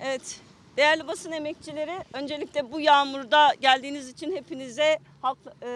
Evet. Değerli basın emekçileri, öncelikle bu yağmurda geldiğiniz için hepinize Halk e,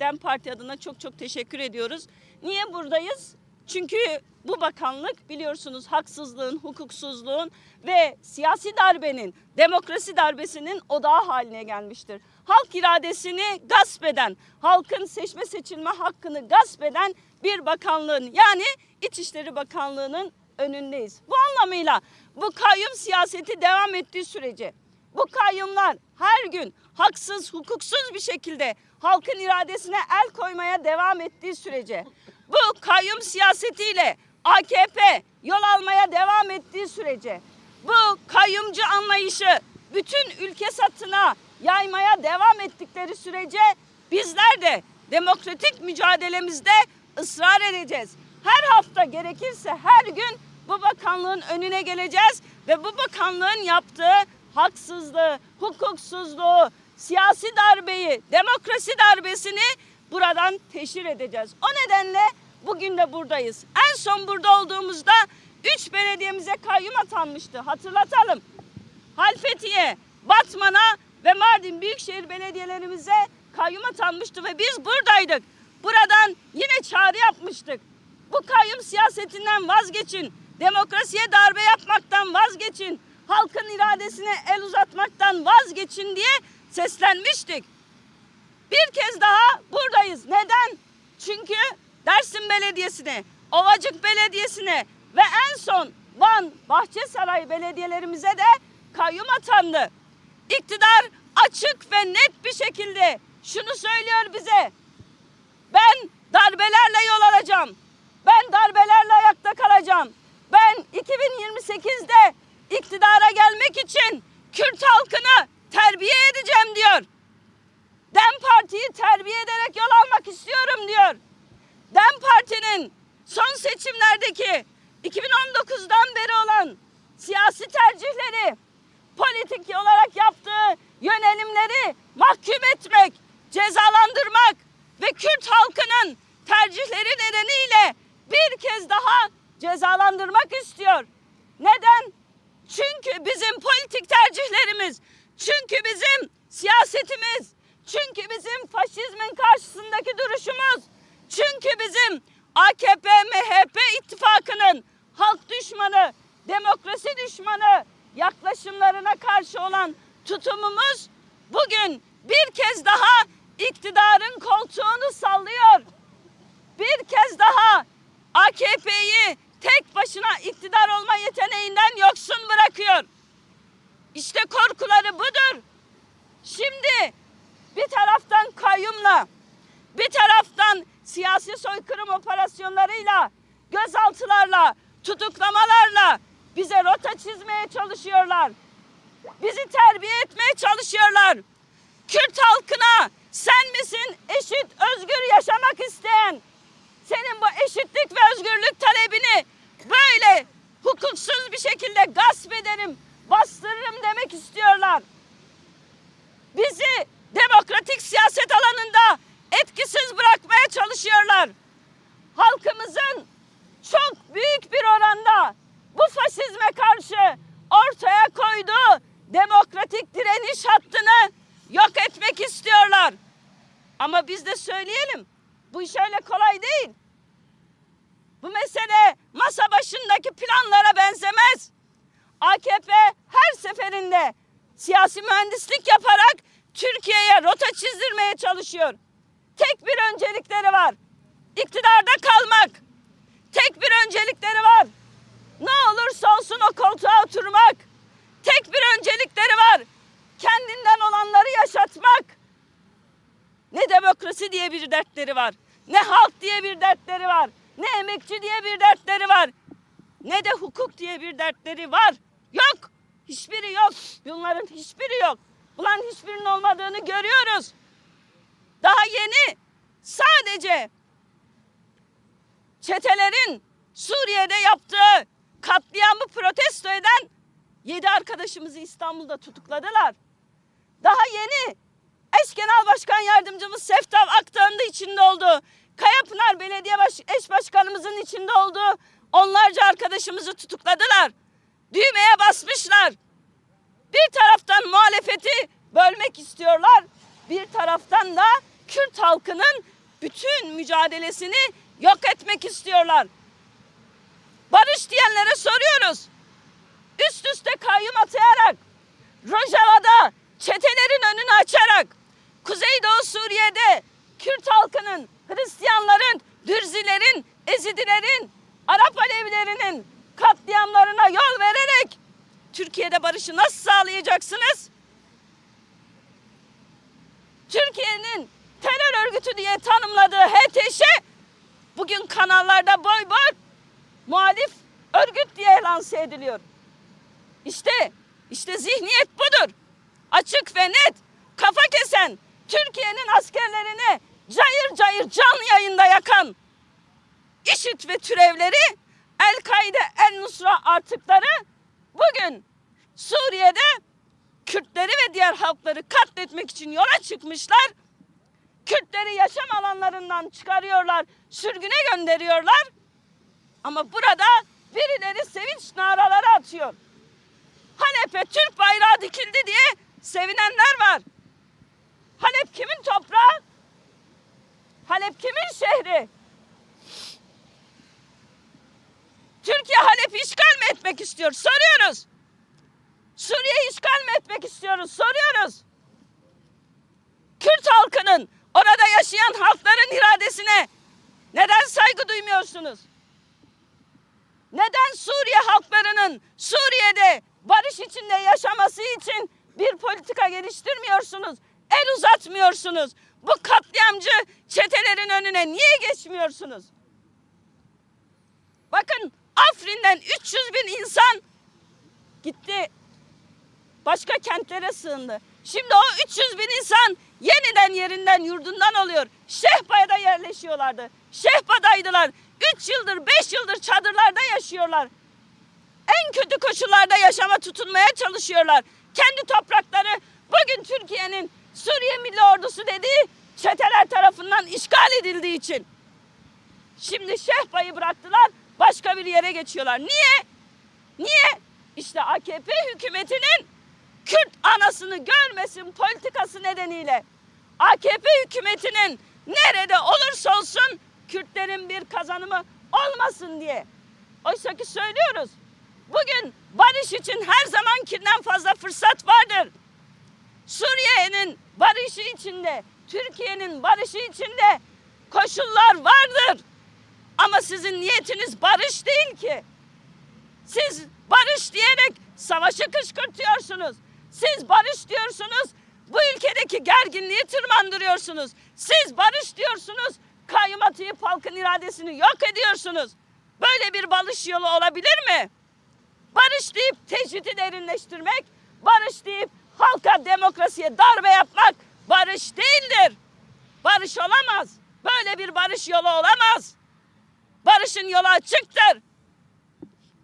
Dem Parti adına çok çok teşekkür ediyoruz. Niye buradayız? Çünkü bu bakanlık biliyorsunuz haksızlığın, hukuksuzluğun ve siyasi darbenin, demokrasi darbesinin odağı haline gelmiştir. Halk iradesini gasp eden, halkın seçme seçilme hakkını gasp eden bir bakanlığın yani İçişleri Bakanlığı'nın önündeyiz. Bu anlamıyla bu kayyum siyaseti devam ettiği sürece bu kayyumlar her gün haksız, hukuksuz bir şekilde halkın iradesine el koymaya devam ettiği sürece bu kayyum siyasetiyle AKP yol almaya devam ettiği sürece bu kayyumcu anlayışı bütün ülke satına yaymaya devam ettikleri sürece bizler de demokratik mücadelemizde ısrar edeceğiz. Her hafta gerekirse her gün bakanlığın önüne geleceğiz ve bu bakanlığın yaptığı haksızlığı, hukuksuzluğu, siyasi darbeyi, demokrasi darbesini buradan teşhir edeceğiz. O nedenle bugün de buradayız. En son burada olduğumuzda 3 belediyemize kayyum atanmıştı. Hatırlatalım. Halfeti'ye, Batman'a ve Mardin Büyükşehir Belediyelerimize kayyum atanmıştı ve biz buradaydık. Buradan yine çağrı yapmıştık. Bu kayyum siyasetinden vazgeçin. Demokrasiye darbe yapmaktan vazgeçin. Halkın iradesine el uzatmaktan vazgeçin diye seslenmiştik. Bir kez daha buradayız. Neden? Çünkü Dersim Belediyesi'ne, Ovacık Belediyesi'ne ve en son Van, Bahçesaray belediyelerimize de kayyum atandı. İktidar açık ve net bir şekilde şunu söylüyor bize. Ben darbelerle yol alacağım. Ben darbelerle ayakta kalacağım. Ben 2028'de iktidara gelmek için Kürt halkını terbiye edeceğim diyor. Dem Parti'yi terbiye ederek yol almak istiyorum diyor. Dem Parti'nin son seçimlerdeki 2019'dan beri olan siyasi tercihleri, politik olarak yaptığı yönelimleri mahkum etmek, cezalandırmak ve Kürt halkının tercihleri nedeniyle bir kez daha cezalandırmak istiyor. Neden? Çünkü bizim politik tercihlerimiz, çünkü bizim siyasetimiz, çünkü bizim faşizmin karşısındaki duruşumuz, çünkü bizim AKP MHP ittifakının halk düşmanı, demokrasi düşmanı yaklaşımlarına karşı olan tutumumuz bugün bir kez daha iktidarın koltuğunu sallıyor. Bir kez daha AKP'yi başına iktidar olma yeteneğinden yoksun bırakıyor. İşte korkuları budur. Şimdi bir taraftan kayyumla, bir taraftan siyasi soykırım operasyonlarıyla, gözaltılarla, tutuklamalarla bize rota çizmeye çalışıyorlar. Bizi terbiye etmeye çalışıyorlar. Kürt halkına sen misin eşit özgür yaşamak isteyen? Senin bu eşitlik ve özgürlük talebini böyle hukuksuz bir şekilde gasp ederim, bastırırım demek istiyorlar. Bizi demokratik siyaset alanında etkisiz bırakmaya çalışıyorlar. Halkımızın çok büyük bir oranda bu faşizme karşı ortaya koyduğu demokratik direniş hattını yok etmek istiyorlar. Ama biz de söyleyelim. Bu iş öyle kolay değil. Bu mesele masa başındaki planlara benzemez. AKP her seferinde siyasi mühendislik yaparak Türkiye'ye rota çizdirmeye çalışıyor. Tek bir öncelikleri var. İktidarda kalmak. Tek bir öncelikleri var. Ne olursa olsun o koltuğa oturmak. Tek bir öncelikleri var. Kendinden olanları yaşatmak. Ne demokrasi diye bir dertleri var. Ne halk diye bir dertleri var. Ne emekçi diye bir dertleri var. Ne de hukuk diye bir dertleri var. Yok. Hiçbiri yok. Bunların hiçbiri yok. Bunların hiçbirinin olmadığını görüyoruz. Daha yeni sadece çetelerin Suriye'de yaptığı katliamı protesto eden 7 arkadaşımızı İstanbul'da tutukladılar. Daha yeni eş genel başkan yardımcımız Seftap Aktağ'ın da içinde olduğu, Kayapınar Belediye Baş eş başkanımızın içinde olduğu onlarca arkadaşımızı tutukladılar. Düğmeye basmışlar. taraftan muhalefeti bölmek istiyorlar. Bir taraftan da Kürt halkının bütün mücadelesini yok etmek istiyorlar. Barış diyenlere soruyoruz. Üst üste kayyum atayarak, Rojava'da çetelerin önünü açarak, Kuzeydoğu Suriye'de Kürt halkının, Hristiyanların, Dürzilerin, Ezidilerin, Arap Alevilerinin katliamlarına yol vererek Türkiye'de barışı nasıl sağlayacaksınız? Türkiye'nin terör örgütü diye tanımladığı HTŞ bugün kanallarda boy boy muhalif örgüt diye lanse ediliyor. İşte, işte zihniyet budur. Açık ve net, kafa kesen, Türkiye'nin askerlerini cayır cayır canlı yayında yakan IŞİD ve türevleri El-Kaide, El-Nusra artıkları bugün Suriye'de Kürtleri ve diğer halkları katletmek için yola çıkmışlar. Kürtleri yaşam alanlarından çıkarıyorlar, sürgüne gönderiyorlar. Ama burada birileri sevinç naraları atıyor. Halep'e Türk bayrağı dikildi diye sevinenler var. Halep kimin toprağı? Halep kimin şehri? Türkiye Halep'i işgal mi etmek istiyor? Soruyoruz. Suriye'yi işgal mi etmek istiyoruz? Soruyoruz. Kürt halkının, orada yaşayan halkların iradesine neden saygı duymuyorsunuz? Neden Suriye halklarının Suriye'de barış içinde yaşaması için bir politika geliştirmiyorsunuz? El uzatmıyorsunuz. Bu katliamcı çetelerin önüne niye geçmiyorsunuz? Bakın Afrin'den 300 bin insan gitti. Başka kentlere sığındı. Şimdi o 300 bin insan yeniden yerinden yurdundan oluyor. Şehpa'da yerleşiyorlardı. Şehpa'daydılar. 3 yıldır 5 yıldır çadırlarda yaşıyorlar. En kötü koşullarda yaşama tutunmaya çalışıyorlar. Kendi toprakları bugün Türkiye'nin Suriye Milli Ordusu dediği çeteler tarafından işgal edildiği için. Şimdi Şehpa'yı bıraktılar başka bir yere geçiyorlar. Niye? Niye? İşte AKP hükümetinin Kürt anasını görmesin politikası nedeniyle. AKP hükümetinin nerede olursa olsun Kürtlerin bir kazanımı olmasın diye. Oysa ki söylüyoruz. Bugün barış için her zamankinden fazla fırsat vardır. Suriye'nin barışı içinde, Türkiye'nin barışı içinde koşullar vardır. Ama sizin niyetiniz barış değil ki. Siz barış diyerek savaşı kışkırtıyorsunuz. Siz barış diyorsunuz, bu ülkedeki gerginliği tırmandırıyorsunuz. Siz barış diyorsunuz, kayyum atayıp halkın iradesini yok ediyorsunuz. Böyle bir barış yolu olabilir mi? Barış deyip tecridi derinleştirmek, barış deyip halka demokrasiye darbe yapmak barış değildir. Barış olamaz. Böyle bir barış yolu olamaz. Barışın yolu açıktır.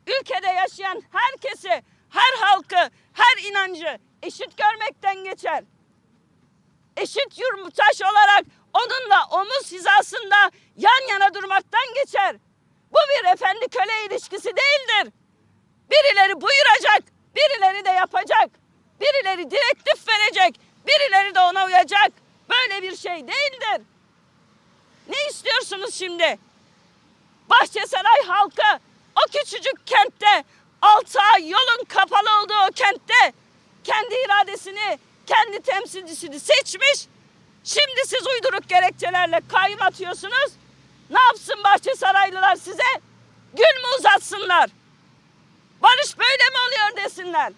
Ülkede yaşayan herkesi, her halkı, her inancı eşit görmekten geçer. Eşit yurttaş olarak onunla omuz hizasında yan yana durmaktan geçer. Bu bir efendi köle ilişkisi değildir. Birileri buyuracak, birileri de yapacak. Birileri direktif verecek, birileri de ona uyacak. Böyle bir şey değildir. Ne istiyorsunuz şimdi? Bahçesaray halkı o küçücük kentte 6 ay yolun kapalı olduğu o kentte kendi iradesini, kendi temsilcisini seçmiş. Şimdi siz uyduruk gerekçelerle kayyum atıyorsunuz. Ne yapsın Bahçesaraylılar size? Gül mü uzatsınlar? Barış böyle mi oluyor desinler?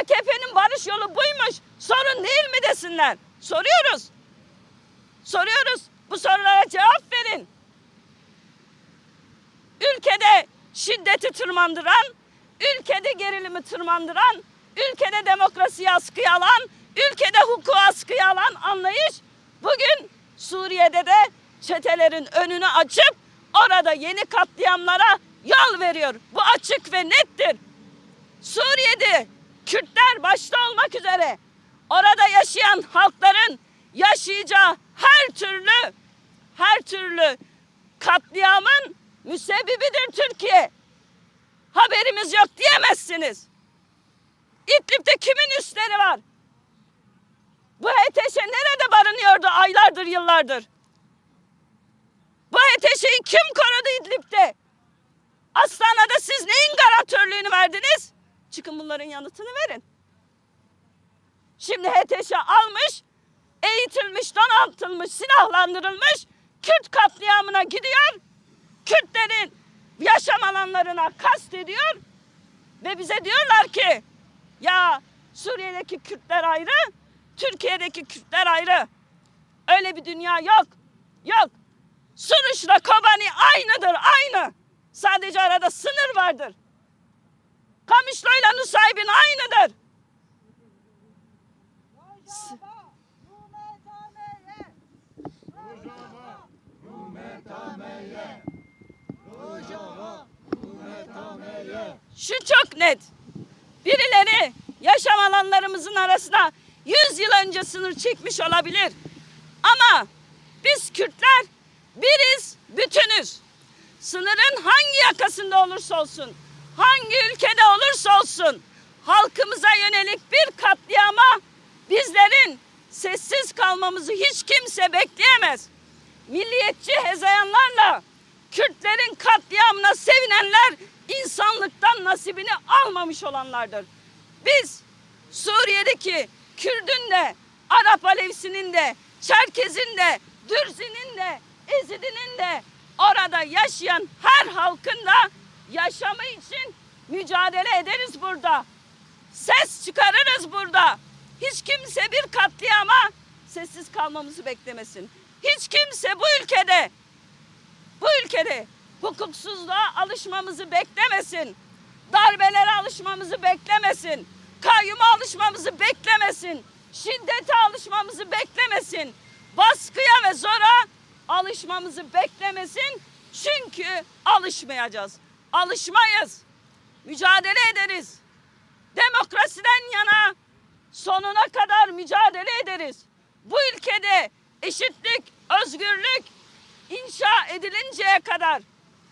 AKP'nin barış yolu buymuş. Sorun değil mi desinler? Soruyoruz. Soruyoruz. Bu sorulara cevap verin. Ülkede şiddeti tırmandıran, ülkede gerilimi tırmandıran, ülkede demokrasiyi askıya alan, ülkede hukuku askıya alan anlayış bugün Suriye'de de çetelerin önünü açıp orada yeni katliamlara yol veriyor. Bu açık ve nettir. Suriye'de Kürtler başta olmak üzere orada yaşayan halkların yaşayacağı her türlü her türlü katliamın müsebbibidir Türkiye. Haberimiz yok diyemezsiniz. İdlib'de kimin üsleri var? Bu HTŞ nerede barınıyordu aylardır yıllardır? Bu HTŞ'yi kim korudu İdlib'de? Astana'da siz neyin garantörlüğünü verdiniz? Çıkın bunların yanıtını verin. Şimdi HTŞ almış, eğitilmiş, donatılmış, silahlandırılmış, Kürt katliamına gidiyor. Kürtlerin yaşam alanlarına kast ediyor. Ve bize diyorlar ki ya Suriye'deki Kürtler ayrı, Türkiye'deki Kürtler ayrı. Öyle bir dünya yok. Yok. Suruç'la Kobani aynıdır, aynı. Sadece arada sınır vardır. Kamışlo'yla Nusaybin aynıdır. Şu çok net. Birileri yaşam alanlarımızın arasına 100 yıl önce sınır çekmiş olabilir. Ama biz Kürtler biriz, bütünüz. Sınırın hangi yakasında olursa olsun, hangi ülkede olursa olsun halkımıza yönelik bir katliama bizlerin sessiz kalmamızı hiç kimse bekleyemez. Milliyetçi hezeyanlarla Kürtlerin katliamına sevinenler insanlıktan nasibini almamış olanlardır. Biz Suriye'deki Kürdün de, Arap Alevsinin de, Çerkez'in de, Dürzi'nin de, Ezid'inin de orada yaşayan her halkın da yaşamı için mücadele ederiz burada. Ses çıkarırız burada. Hiç kimse bir katliama sessiz kalmamızı beklemesin. Hiç kimse bu ülkede bu ülkede hukuksuzluğa alışmamızı beklemesin. Darbelere alışmamızı beklemesin. Kayyuma alışmamızı beklemesin. Şiddete alışmamızı beklemesin. Baskıya ve zora alışmamızı beklemesin. Çünkü alışmayacağız. Alışmayız. Mücadele ederiz. Demokrasiden yana sonuna kadar mücadele ederiz. Bu ülkede eşitlik, özgürlük inşa edilinceye kadar,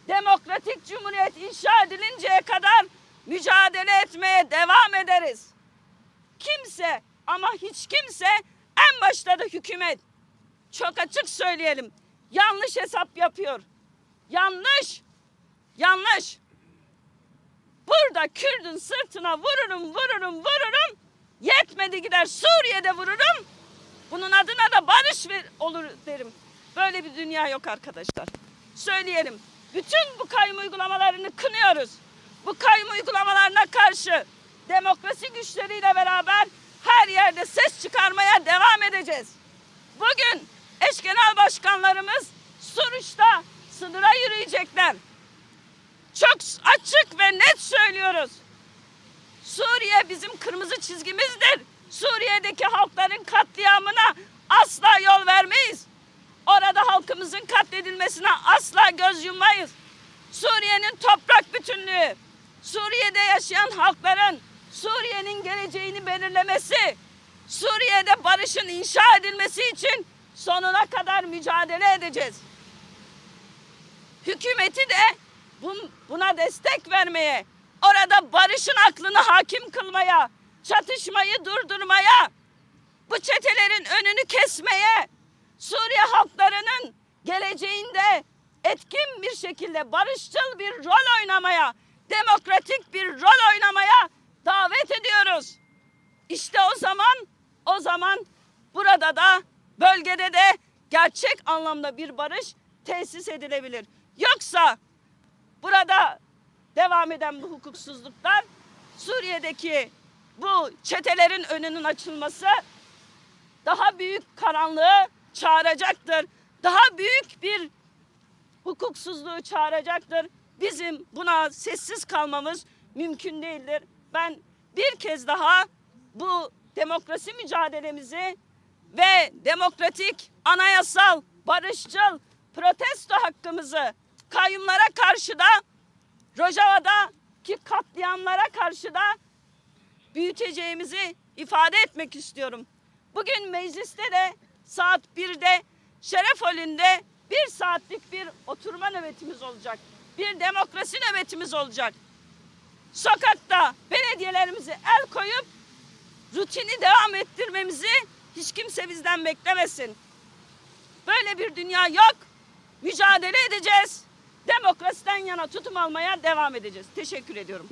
demokratik cumhuriyet inşa edilinceye kadar mücadele etmeye devam ederiz. Kimse ama hiç kimse en başta da hükümet çok açık söyleyelim yanlış hesap yapıyor. Yanlış. Yanlış. Burada Kürdün sırtına vururum, vururum, vururum. Yetmedi gider Suriye'de vururum. Bunun adına da barış ver- olur derim. Böyle bir dünya yok arkadaşlar. Söyleyelim. Bütün bu kayyum uygulamalarını kınıyoruz. Bu kayyum uygulamalarına karşı demokrasi güçleriyle beraber her yerde ses çıkarmaya devam edeceğiz. Bugün eş genel başkanlarımız Suruç'ta sınıra yürüyecekler. Çok açık ve net söylüyoruz. Suriye bizim kırmızı çizgimizdir. Suriye'deki halkların katliamına asla yol vermeyiz. Orada halkımızın katledilmesine asla göz yummayız. Suriye'nin toprak bütünlüğü, Suriye'de yaşayan halkların Suriye'nin geleceğini belirlemesi, Suriye'de barışın inşa edilmesi için sonuna kadar mücadele edeceğiz. Hükümeti de buna destek vermeye, orada barışın aklını hakim kılmaya, çatışmayı durdurmaya, bu çetelerin önünü kesmeye, Suriye halklarının geleceğinde etkin bir şekilde barışçıl bir rol oynamaya, demokratik bir rol oynamaya davet ediyoruz. İşte o zaman, o zaman burada da bölgede de gerçek anlamda bir barış tesis edilebilir. Yoksa burada devam eden bu hukuksuzluklar Suriye'deki bu çetelerin önünün açılması daha büyük karanlığı çağıracaktır. Daha büyük bir hukuksuzluğu çağıracaktır. Bizim buna sessiz kalmamız mümkün değildir. Ben bir kez daha bu demokrasi mücadelemizi ve demokratik, anayasal, barışçıl protesto hakkımızı kayyumlara karşı da Rojava'daki katliamlara karşı da büyüteceğimizi ifade etmek istiyorum. Bugün mecliste de saat 1'de Şeref Holi'nde bir saatlik bir oturma nöbetimiz olacak. Bir demokrasi nöbetimiz olacak. sokakta belediyelerimize el koyup rutini devam ettirmemizi hiç kimse bizden beklemesin. Böyle bir dünya yok. Mücadele edeceğiz. Demokrasiden yana tutum almaya devam edeceğiz. Teşekkür ediyorum.